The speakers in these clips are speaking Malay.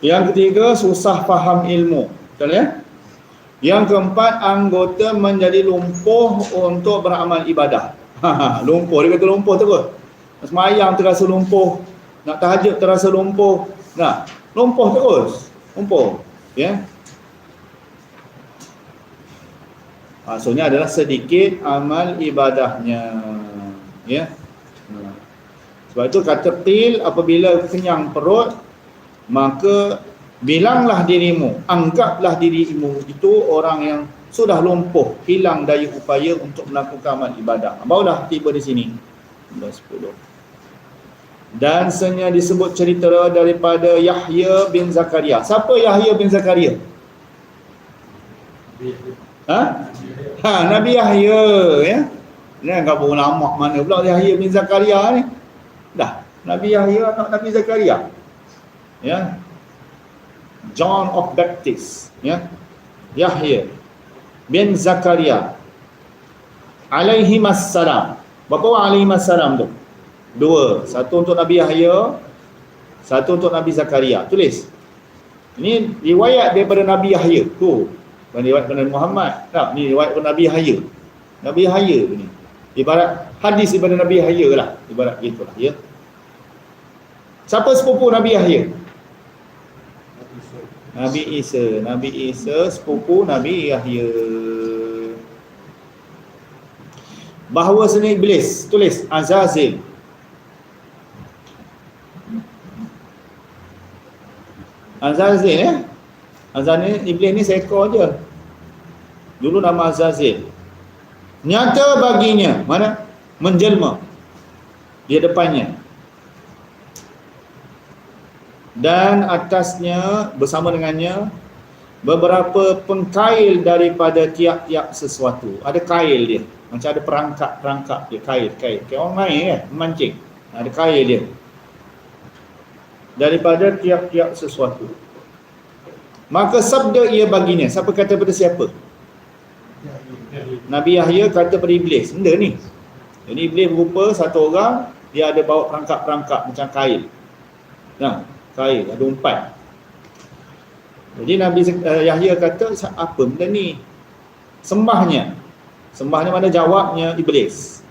Yang ketiga, susah faham ilmu. Betul ya? Yang keempat, anggota menjadi lumpuh untuk beramal ibadah. lumpuh, dia kata lumpuh terus. Semayang terasa lumpuh. Nak tahajud terasa lumpuh. Nah, lumpuh terus. Lumpuh. Ya. Maksudnya adalah sedikit amal ibadahnya. Ya. Sebab itu kata til apabila kenyang perut maka bilanglah dirimu, anggaplah dirimu itu orang yang sudah lumpuh, hilang daya upaya untuk melakukan amal ibadah. Barulah tiba di sini. Nombor 10. Dan senya disebut cerita daripada Yahya bin Zakaria. Siapa Yahya bin Zakaria? Ha? Ha, Nabi Yahya ya. Ni enggak ulama mana pula Yahya bin Zakaria ni? Dah, Nabi Yahya anak Nabi Zakaria ya. John of Baptist ya. Yahya bin Zakaria. Alaihi wassalam berapa orang alaihi wassalam tu? Dua. Satu untuk Nabi Yahya satu untuk Nabi Zakaria. Tulis. Ini riwayat daripada Nabi Yahya. Tu. Bukan riwayat daripada Muhammad. Tak ni riwayat daripada Nabi Yahya. Nabi Yahya ni. Ibarat hadis daripada Nabi Yahya lah. Ibarat gitulah ya. Siapa sepupu Nabi Yahya Nabi Isa, Nabi Isa sepupu Nabi Yahya. Bahawa seni iblis, tulis Azazil. Azazil ya. Azazil iblis ni seekor je. Dulu nama Azazil. Nyata baginya, mana? Menjelma. Dia depannya dan atasnya bersama dengannya beberapa pengkail daripada tiap-tiap sesuatu. Ada kail dia. Macam ada perangkap-perangkap dia. Kail, kail. Kayak orang main kan? Memancing. Ada kail dia. Daripada tiap-tiap sesuatu. Maka sabda ia baginya. Siapa kata pada siapa? Nabi Yahya kata pada Iblis. Benda ni. Jadi Iblis berupa satu orang. Dia ada bawa perangkap-perangkap macam kail. Nah, kail ada umpan jadi Nabi uh, Yahya kata apa benda ni? Sembahnya. Sembahnya mana? Jawabnya iblis.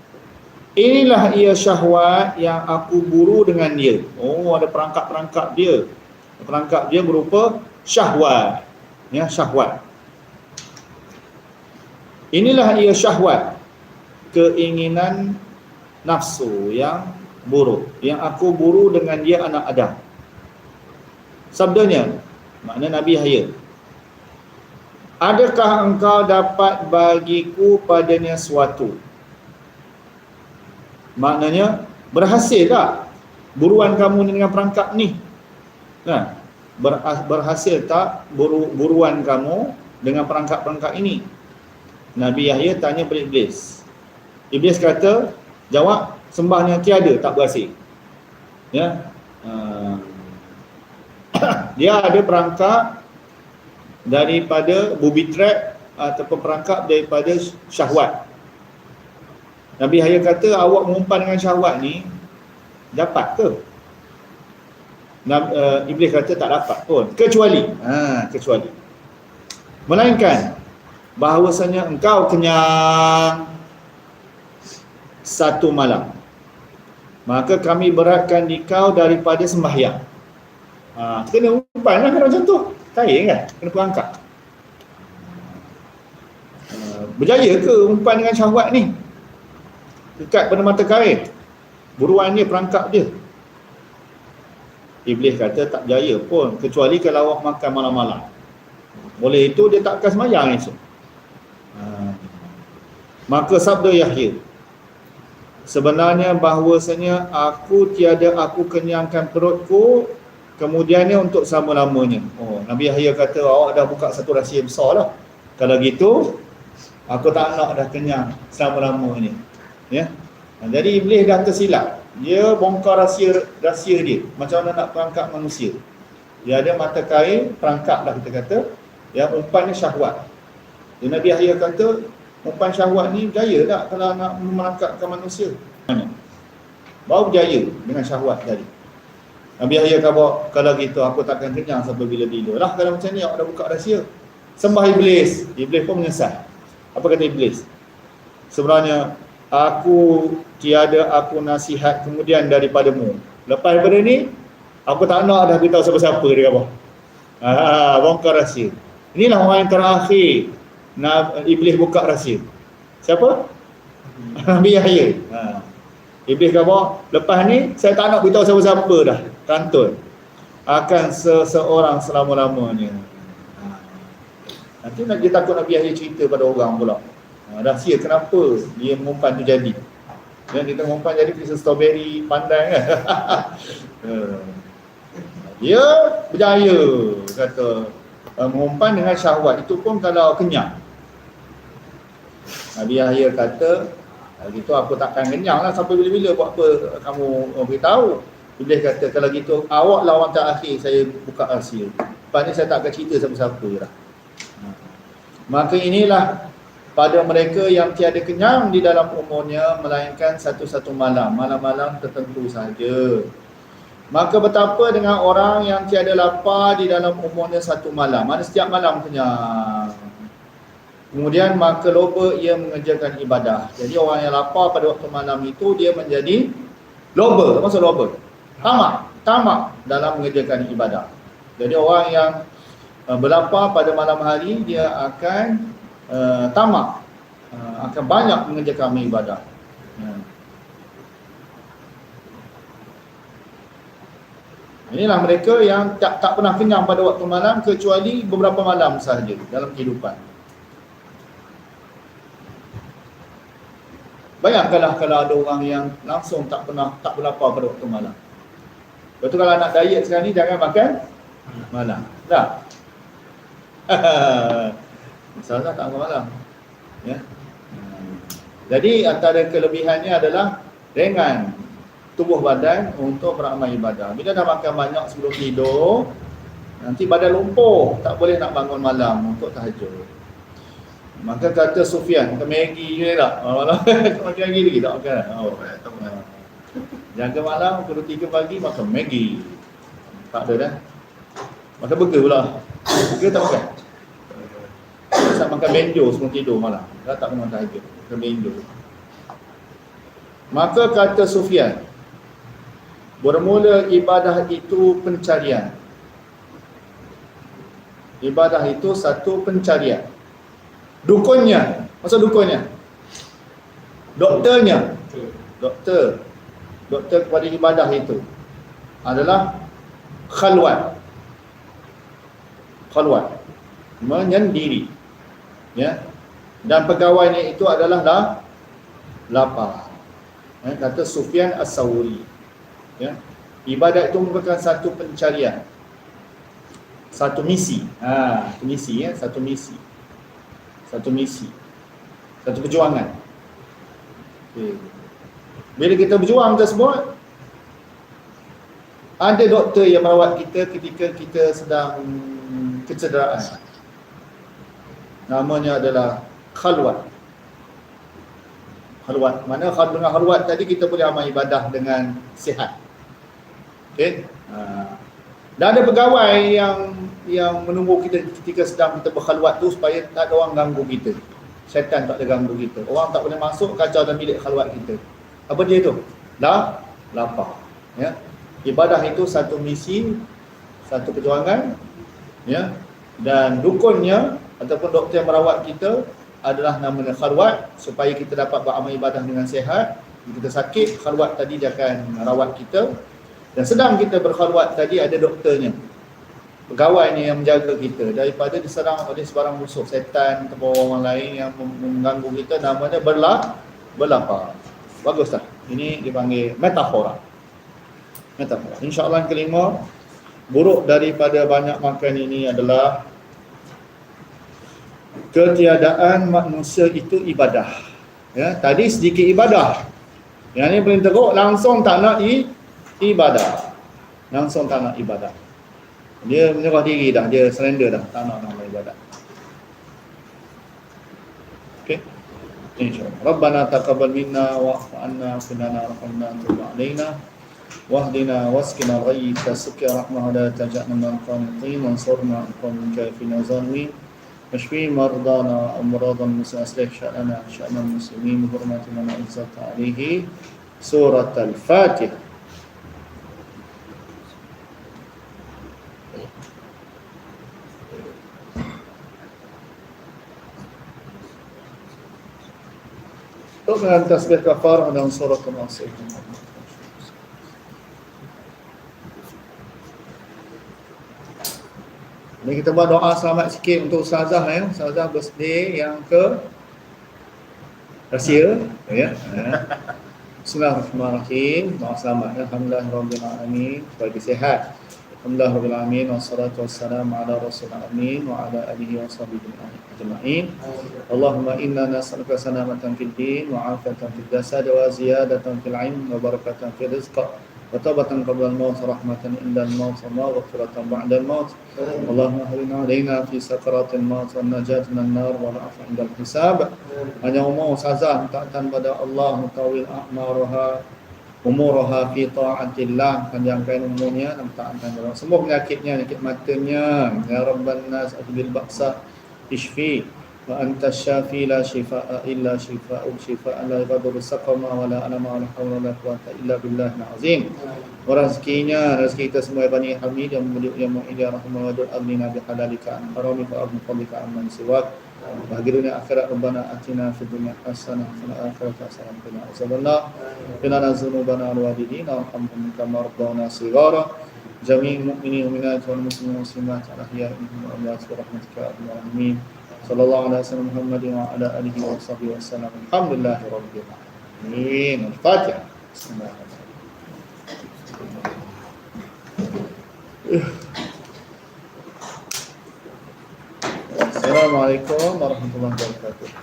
Inilah ia syahwat yang aku buru dengan dia. Oh ada perangkap-perangkap dia. Perangkap dia berupa syahwat. Ya syahwat. Inilah ia syahwat keinginan nafsu yang buruk yang aku buru dengan dia anak Adam sabdanya makna Nabi Yahya adakah engkau dapat bagiku padanya suatu? Maknanya berhasil tak buruan kamu dengan perangkap ni? Nah berhasil tak buru, buruan kamu dengan perangkap-perangkap ini? Nabi Yahya tanya kepada Iblis. Iblis kata jawab sembahnya tiada tak berhasil. Ya? Uh, dia ada perangkap daripada booby trap ataupun perangkap daripada syahwat. Nabi Yahya kata awak mengumpan dengan syahwat ni dapat ke? Uh, Iblis kata tak dapat pun kecuali ha kecuali melainkan bahawasanya engkau kenyang satu malam maka kami beratkan di kau daripada sembahyang Ha, kena umpan lah kena macam tu. Kain kan? Kena perangkap. Ha, berjaya ke umpan dengan syahwat ni? Dekat pada mata kain. Buruan dia, perangkap dia. Iblis kata tak berjaya pun. Kecuali kalau awak makan malam-malam. Boleh itu dia tak akan semayang esok. Ha. Maka sabda Yahya. Sebenarnya bahawasanya aku tiada aku kenyangkan perutku kemudiannya untuk selama-lamanya. Oh, Nabi Yahya kata awak dah buka satu rahsia besar lah. Kalau gitu, aku tak nak dah kenyang selama-lamanya. Ya. Nah, jadi iblis dah tersilap. Dia bongkar rahsia rahsia dia. Macam mana nak perangkap manusia. Dia ada mata kain, perangkap lah kita kata. Ya, umpan ni syahwat. Jadi Nabi Yahya kata, umpan syahwat ni jaya tak kalau nak merangkapkan manusia? Baru berjaya dengan syahwat tadi. Nabi Yahya kata kalau gitu aku takkan kenyang sampai bila-bila lah kalau macam ni awak dah buka rahsia. Sembah iblis. Iblis pun menyesal. Apa kata iblis? Sebenarnya aku tiada aku nasihat kemudian daripadamu. Lepas daripada ni aku tak nak dah beritahu siapa-siapa dia kata ah bongkar rahsia. Inilah orang yang terakhir iblis buka rahsia. Siapa? Nabi Yahya. Ha. Iblis kata, lepas ni saya tak nak beritahu siapa-siapa dah kantun akan seseorang selama-lamanya. Nanti nak dia takut Nabi Yahya cerita pada orang pula. Ha, rahsia kenapa dia mengumpan tu jadi. Dan kita mengumpan jadi pisau strawberry pandai kan. dia berjaya kata mengumpan dengan syahwat itu pun kalau kenyang. Nabi Yahya kata gitu aku takkan kenyang lah sampai bila-bila buat apa kamu beritahu. Iblis kata kalau gitu awak lah orang terakhir saya buka rahsia. Lepas ni saya tak akan cerita siapa-siapa lah. Maka inilah pada mereka yang tiada kenyang di dalam umurnya melainkan satu-satu malam. Malam-malam tertentu saja. Maka betapa dengan orang yang tiada lapar di dalam umurnya satu malam. Mana setiap malam kenyang. Kemudian maka loba ia mengerjakan ibadah. Jadi orang yang lapar pada waktu malam itu dia menjadi loba. Apa maksud loba? Tamak tamak dalam mengerjakan ibadah jadi orang yang uh, berlapar pada malam hari dia akan uh, tamak uh, akan banyak mengerjakan ibadah ya. inilah mereka yang tak, tak pernah kenyang pada waktu malam kecuali beberapa malam sahaja dalam kehidupan Bayangkanlah kalau ada orang yang langsung tak pernah tak berlapar pada waktu malam. Lepas tu kalau nak diet sekarang ni jangan makan malam. Tak? Masalah tak makan malam. Ya. Jadi antara kelebihannya adalah dengan tubuh badan untuk beramal ibadah. Bila dah makan banyak sebelum tidur, nanti badan lumpuh, tak boleh nak bangun malam untuk tahajud. Maka kata Sufyan, makan Maggi je tak? Malam makan Maggi lagi tak makan? Oh, tak makan. Jaga malam pukul 3 pagi makan Maggi. Tak ada dah. Makan burger pula. Burger tak makan. Tak makan benjo sebelum tidur malam. Dah tak makan tahajud. Makan benjo. Maka kata Sufyan, bermula ibadah itu pencarian. Ibadah itu satu pencarian. Dukunnya, maksud dukunnya? Doktornya. Doktor doktor kepada ibadah itu adalah khalwat khalwat menyendiri. Ya. Dan pegawainya itu adalah lah lapar. Ya, kata Sufyan As-Sawri ya. Ibadat itu merupakan satu pencarian. Satu misi. Ha satu misi ya. Satu misi. Satu misi. Satu perjuangan. Okay. Bila kita berjuang tersebut Ada doktor yang merawat kita ketika kita sedang kecederaan. Namanya adalah khalwat. Khalwat. Mana dengan khalwat tadi kita boleh amal ibadah dengan sihat. Okay ha. Dan ada pegawai yang yang menunggu kita ketika sedang kita berkhalwat tu supaya tak ada orang ganggu kita. Syaitan tak ada ganggu kita. Orang tak boleh masuk kacau dalam bilik khalwat kita apa dia tu? Lah, lapar. Ya. Ibadah itu satu misi, satu perjuangan, ya. Dan dukunnya ataupun doktor yang merawat kita adalah nama kharwat supaya kita dapat beramal ibadah dengan sehat. Jika kita sakit, kharwat tadi dia akan merawat kita. Dan sedang kita berkharwat tadi ada doktornya. Pegawai ni yang menjaga kita daripada diserang oleh sebarang musuh setan atau orang lain yang mengganggu kita namanya berlah berlapar. Bagus tak? Ini dipanggil metafora. Metafora. InsyaAllah kelima, buruk daripada banyak makan ini adalah ketiadaan manusia itu ibadah. Ya, tadi sedikit ibadah. Yang ini paling teruk langsung tak nak i, ibadah. Langsung tak nak ibadah. Dia menyerah diri dah, dia surrender dah, tak nak nak ibadah. إن شاء الله. ربنا تقبل منا واعف عنا وقنا رحمنا تب علينا. واهدنا واسقنا الغيث سقي رحمة ولا تجعلنا من القانطين وانصرنا على القوم الكافرين والظالمين. واشفي مرضانا وامراض المسلمين اصلح شأننا شان المسلمين بحرمة من انزلت عليه. سورة Köszönöm, teszvér kapar, hanem szorotom a szépen. Ini kita buat doa selamat sikit untuk Ustazah ya. Ustazah birthday yang ke rahsia ya. ya. Bismillahirrahmanirrahim. Doa selamat ya. Alhamdulillah Rabbil Alamin. Bagi sehat. Alhamdulillah Rabbil Amin Wa salatu wassalamu ala Rasul Amin Wa ala alihi wa sahbihi ajma'in. Allahumma inna nas'aluka salamatan fil din Wa afiatan fil jasad Wa ziyadatan fil ilm Wa barakatan fil rizqa Wa tabatan qabla al-maut Rahmatan inda al-maut Wa ghafiratan ba'da al-maut. Allahumma harina alayna Fi sakaratin maut Wa najat min al-nar Wa la'afa inda al-hisab. Hanya umma usazah Ta'atan pada Allah Mutawil a'maruha umurha fi ta'atillah. Panjangkan umurnya dan taatan kepada semua penyakitnya penyakit matanya. Ya rabban nas bil ba'sa ishfi وأنت الشافي لا شفاء إلا شفاء شفاء لا يغادر سقما ولا ألم ولا حول ولا قوة إلا بالله العظيم ورزقنا رزق kita semua bani hamid yang mulia yang mulia ya rahman wa aghnina bihalalika an haramika wa fadlika amman siwak Bahagirunia akhirat Rabbana atina fid dunya hasanah wa fil akhirati hasanah wa qina azabannar. Qina dhunubana wal walidina warhamhum kama rabbawna sighara. جميع المؤمنين والمؤمنات والمسلمين والمسلمات الأحياء منهم والأموات برحمتك يا أرحم الراحمين sallallahu alaihi wasallam Muhammad wa ala alihi wa sahbihi wasallam. Alhamdulillah alamin. Al-Fatihah. Bismillahirrahmanirrahim. Assalamualaikum warahmatullahi wabarakatuh.